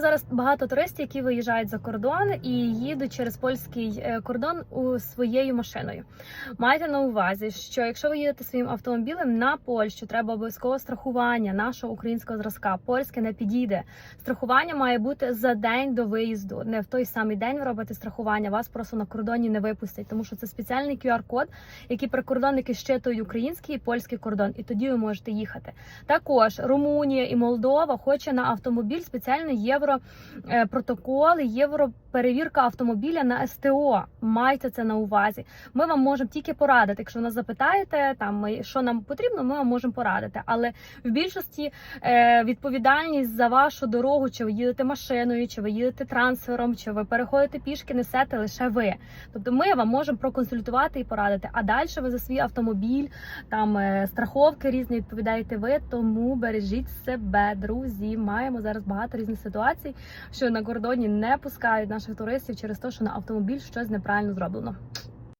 Зараз багато туристів, які виїжджають за кордон і їдуть через польський е, кордон у своєю машиною. Майте на увазі, що якщо ви їдете своїм автомобілем на Польщу, треба обов'язково страхування нашого українського зразка. Польське не підійде. Страхування має бути за день до виїзду. Не в той самий день ви робите страхування. Вас просто на кордоні не випустять, тому що це спеціальний QR-код, який прикордонники щитують український і польський кордон, і тоді ви можете їхати. Також Румунія і Молдова хоче на автомобіль спеціально євро е, протокол, євро перевірка автомобіля на СТО. Майте це на увазі. Ми вам можемо тільки порадити. Якщо нас запитаєте, там ми- що нам потрібно, ми вам можемо порадити. Але в більшості е, відповідальність за вашу дорогу, чи ви їдете машиною, чи ви їдете трансфером, чи ви переходите пішки, несете лише ви. Тобто ми вам можемо проконсультувати і порадити. А далі ви за свій автомобіль, там е, страховки різні відповідаєте ви. Тому бережіть себе, друзі. Маємо зараз багато різних ситуацій, що на кордоні не пускають наших туристів через те, що на автомобіль щось неправильно зроблено.